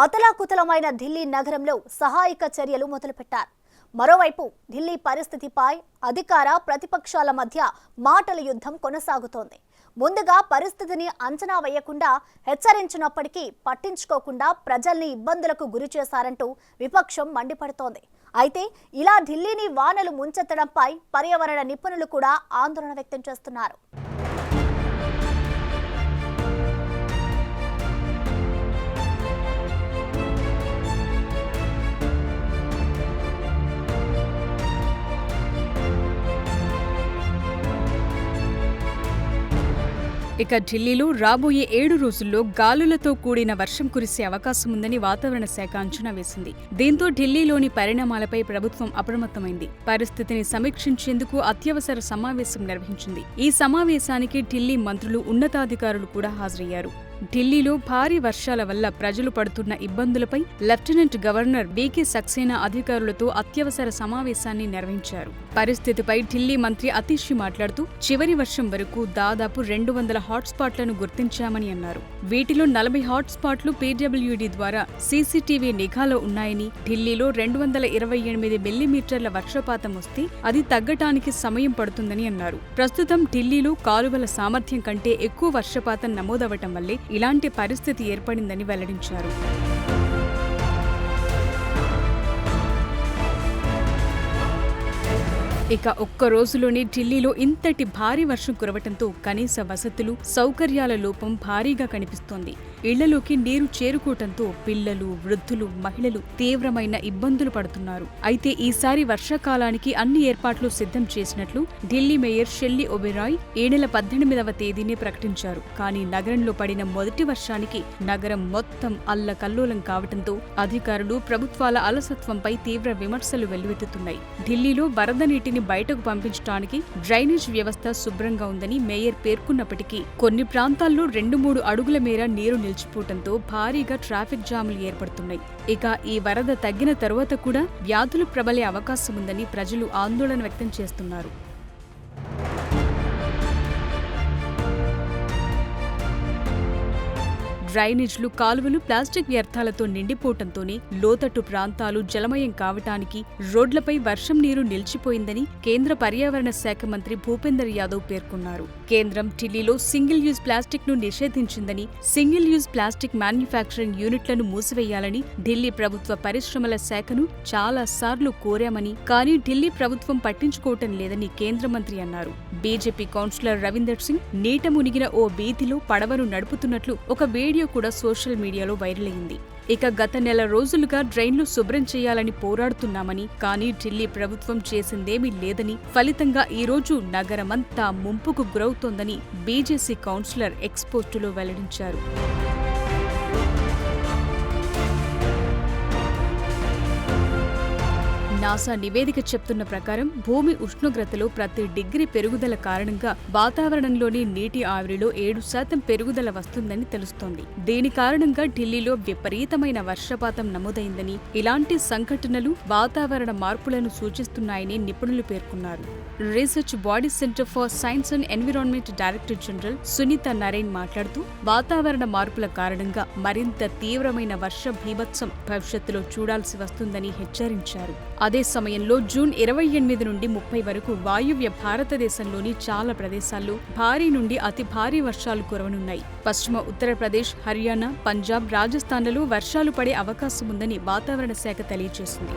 అతలాకుతలమైన ఢిల్లీ నగరంలో సహాయక చర్యలు మొదలుపెట్టారు. మరోవైపు ఢిల్లీ పరిస్థితిపై అధికార ప్రతిపక్షాల మధ్య మాటల యుద్ధం కొనసాగుతోంది. ముందుగా పరిస్థితిని అంచనా వేయకుండా హెచ్చరించినప్పటికీ పట్టించుకోకుండా ప్రజల్ని ఇబ్బందులకు గురి చేశారంటూ విపక్షం మండిపడుతోంది. అయితే ఇలా ఢిల్లీని వానలు ముంచెత్తడంపై పర్యావరణ నిపుణులు కూడా ఆందోళన వ్యక్తం చేస్తున్నారు. ఇక ఢిల్లీలో రాబోయే ఏడు రోజుల్లో గాలులతో కూడిన వర్షం కురిసే అవకాశం ఉందని వాతావరణ శాఖ అంచనా వేసింది. దీంతో ఢిల్లీలోని పరిణామాలపై ప్రభుత్వం అప్రమత్తమైంది. పరిస్థితిని సమీక్షించేందుకు అత్యవసర సమావేశం నిర్వహించింది. ఈ సమావేశానికి ఢిల్లీ మంత్రులు ఉన్నతాధికారులు కూడా హాజరయ్యారు. ఢిల్లీలో భారీ వర్షాల వల్ల ప్రజలు పడుతున్న ఇబ్బందులపై lieutenant governor B K Saxena అధికారులతో అత్యవసర సమావేశాన్ని నిర్వహించారు. పరిస్థితిపై ఢిల్లీ మంత్రి అతీషి మాట్లాడుతూ చివరి వర్షం వరకు దాదాపు రెండు వందల హాట్స్పాట్లను గుర్తించామని అన్నారు. వీటిలో నలభై హాట్స్పాట్లు పీడబ్ల్యూడీ ద్వారా సీసీటీవీ నిఘాలో ఉన్నాయని ఢిల్లీలో రెండు వందల ఇరవై ఎనిమిది మిల్లీమీటర్ల వర్షపాతం వస్తే అది తగ్గటానికి సమయం పడుతుందని అన్నారు. ప్రస్తుతం ఢిల్లీలో కాలువల సామర్థ్యం కంటే ఎక్కువ వర్షపాతం నమోదవటం వల్లే ఇలాంటి పరిస్థితి ఏర్పడిందని వెల్లడించారు. ఇక ఒక్క రోజులోనే ఢిల్లీలో ఇంతటి భారీ వర్షం కురవటంతో కనీస వసతులు సౌకర్యాల లోపం భారీగా కనిపిస్తోంది. ఇళ్ళలోకి నీరు చేరుకోవటంతో పిల్లలు వృద్ధులు మహిళలు తీవ్రమైన ఇబ్బందులు పడుతున్నారు. అయితే ఈసారి వర్షాకాలానికి అన్ని ఏర్పాట్లు సిద్ధం చేసినట్లు ఢిల్లీ మేయర్ షెల్లీ ఒబెరాయ్ ఈ నెల పద్దెనిమిదవ తేదీనే ప్రకటించారు. కానీ నగరంలో పడిన మొదటి వర్షానికి నగరం మొత్తం అల్లకల్లోలం కావటంతో అధికారులు ప్రభుత్వాల అలసత్వంపై తీవ్ర విమర్శలు వెల్లువెత్తుతున్నాయి. ఢిల్లీలో వరద నీటిని బయటకు పంపించడానికి డ్రైనేజ్ వ్యవస్థ శుభ్రంగా ఉందని మేయర్ పేర్కొన్నప్పటికీ కొన్ని ప్రాంతాల్లో రెండు మూడు అడుగుల మేర నీరు నిలిచిపోవడంతో భారీగా ట్రాఫిక్ జాములు ఏర్పడుతున్నాయి. ఇక ఈ వరద తగ్గిన తరువాత కూడా వ్యాధులు ప్రబలే అవకాశం ఉందని ప్రజలు ఆందోళన వ్యక్తం చేస్తున్నారు. డ్రైనేజ్లు కాలువలు ప్లాస్టిక్ వ్యర్థాలతో నిండిపోవటంతోనే లోతట్టు ప్రాంతాలు జలమయం కావటానికి రోడ్లపై వర్షం నీరు నిలిచిపోయిందని కేంద్ర పర్యావరణ శాఖ మంత్రి భూపేందర్ యాదవ్ పేర్కొన్నారు. కేంద్రం ఢిల్లీలో సింగిల్ యూజ్ ప్లాస్టిక్ను నిషేధించిందని సింగిల్ యూజ్ ప్లాస్టిక్ మ్యానుఫ్యాక్చరింగ్ యూనిట్లను మూసివేయాలని ఢిల్లీ ప్రభుత్వ పరిశ్రమల శాఖను చాలా సార్లు కోరామని కానీ ఢిల్లీ ప్రభుత్వం పట్టించుకోవటం లేదని కేంద్ర మంత్రి అన్నారు. బీజేపీ కౌన్సిలర్ రవీందర్ సింగ్ నీట మునిగిన ఓ వీధిలో పడవను నడుపుతున్నట్లు ఒక వీడియో కూడా సోషల్ మీడియాలో వైరల్ అయింది. ఇక గత నెల రోజులుగా డ్రైన్లు శుభ్రం చేయాలని పోరాడుతున్నామని కానీ ఢిల్లీ ప్రభుత్వం చేసిందేమీ లేదని ఫలితంగా ఈ రోజు నగరమంతా ముంపుకు గురవుతోందని బీజేసీ కౌన్సిలర్ ఎక్స్పోస్టులో వెల్లడించారు. నాసా నివేదిక చెప్తున్న ప్రకారం భూమి ఉష్ణోగ్రతలో ప్రతి డిగ్రీ పెరుగుదల కారణంగా వాతావరణంలోని నీటి ఆవిరిలో ఏడు శాతం పెరుగుదల వస్తుందని తెలుస్తోంది. దీని కారణంగా ఢిల్లీలో విపరీతమైన వర్షపాతం నమోదైందని ఇలాంటి సంఘటనలు వాతావరణ మార్పులను సూచిస్తున్నాయని నిపుణులు పేర్కొన్నారు. Research body centre for science and environment director general Sunita Narain మాట్లాడుతూ వాతావరణ మార్పుల కారణంగా మరింత తీవ్రమైన వర్ష భీభత్సం భవిష్యత్తులో చూడాల్సి వస్తుందని హెచ్చరించారు. అదే సమయంలో జూన్ ఇరవై ఎనిమిది నుండి ముప్పై వరకు వాయువ్య భారతదేశంలోని చాలా ప్రదేశాల్లో భారీ నుండి అతి భారీ వర్షాలు కురవనున్నాయి. పశ్చిమ ఉత్తరప్రదేశ్ హర్యానా పంజాబ్ రాజస్థాన్లలో వర్షాలు పడే అవకాశం ఉందని వాతావరణ శాఖ తెలియజేసింది.